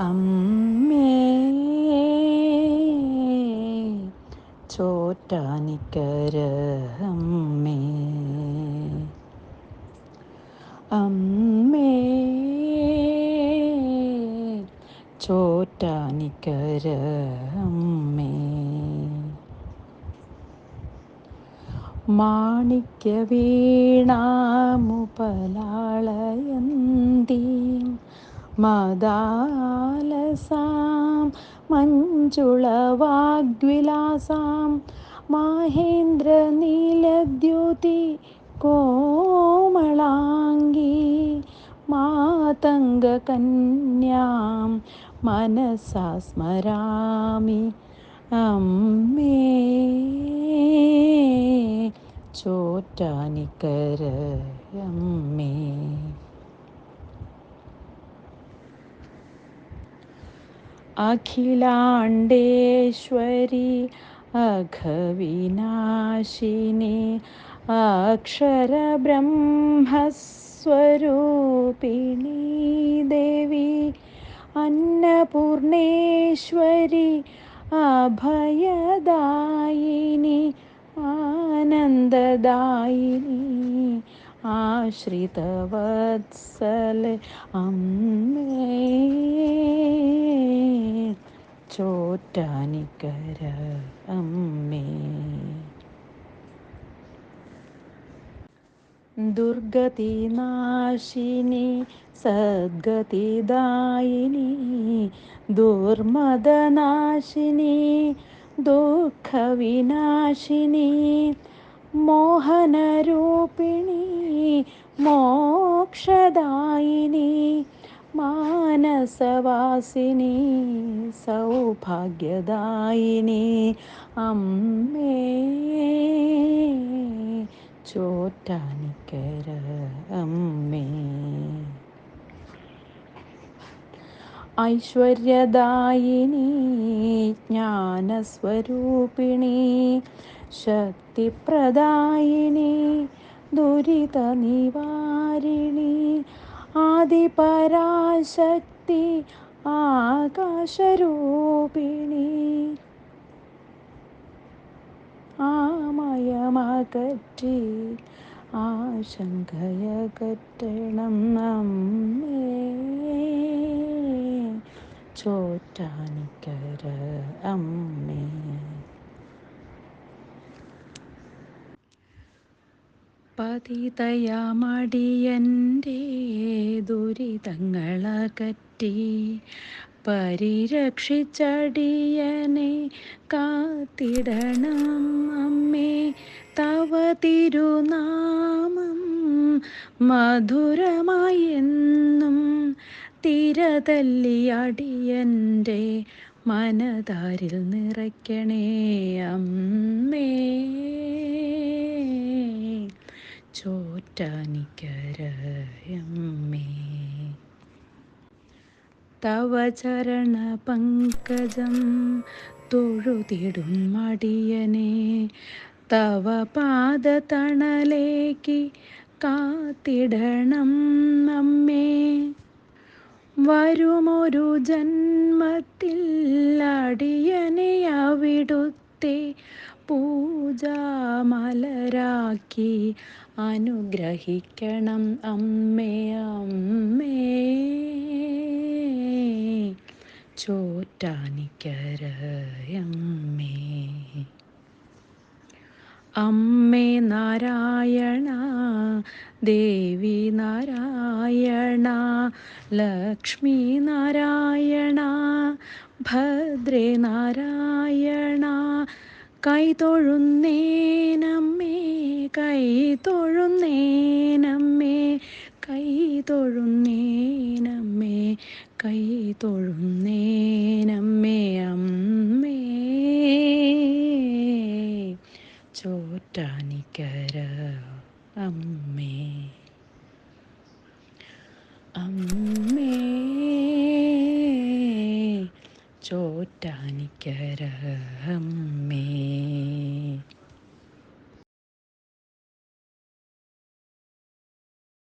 അമ്മേ ചോറ്റാനിക്കര അമ്മേ അമ്മേ ചോറ്റാനിക്കര മദാലസാം മഞ്ജുളവാഗ്വിലാസാം മാഹേന്ദ്ര നീലദ്യുതി കോമളാംഗി മാതംഗകന്യാം മനസാ സ്മരാമി അമ്മേ ചോറ്റാനിക്കര अखिलाण्डेश्वरि अघविनाशिनि अक्षरब्रह्मस्वरूपिनी देवी अन्नपूर्णेश्वरि अभयदायिनि आनन्ददायिनि ആശ്രിതവത്സല അമ്മേ ചോറ്റാനിക്കര അമ്മേ. ദുർഗതിനാശിനി സദ്ഗതിദായിനി ദുർമദനാശിനി ദുഃഖവിനാശിനി മോഹനരൂപിണി മോക്ഷദായിനി മാനസവാസിനി സൗഭാഗ്യദായിനി. അമ്മേ ചോറ്റാനിക്കര അമ്മേ. ഐശ്വര്യദായിനി ജ്ഞാനസ്വരൂപിണി ശക്തിപ്രദായിനി ദുരിത നിവാരിണി ആദിപരാശക്തി ആകാശരൂപിണി. ആമയമകറ്റി ആശങ്കയകറ്റണം അമ്മേ ചോറ്റാനിക്കര അമ്മേ. പതിതയാമടിയന്റെ ദുരിതങ്ങളകറ്റി പരിരക്ഷിച്ചടിയനെ കാത്തിടണം അമ്മേ. തവ തിരുനാമം മധുരമായി എന്നും തിരതല്ലി അടിയന്റെ മനതാരിൽ നിറയ്ക്കണേ അമ്മേ. ചോറ്റാനിക്കരയമ്മേ തവ ചരണ പങ്കജം തൊഴുതിടും മടിയനെ. തവ പാദ തണലേക്ക് കാത്തിടണം വരുമൊരു ജന്മത്തിൽ അടിയനെ അവിടുത്തെ പൂജാമലരാക്കി അനുഗ്രഹിക്കണം. അമ്മേ അമ്മേ. ചോറ്റാനിക്കരയമ്മേ. അമ്മേ നാരായണ ദേവി നാരായണ. ലക്ഷ്മി നാരായണ ഭദ്രേ നാരായണ കൈതൊഴുന്നേനമ്മേ കൈതൊഴുന്നേനമ്മേ കൈതൊഴുന്നേനമ്മേ കൈതൊഴുന്നേനമ്മേ അമ്മേ. ചോറ്റാനിക്കര അമ്മേ. അമ്മേ ചോറ്റാനിക്കര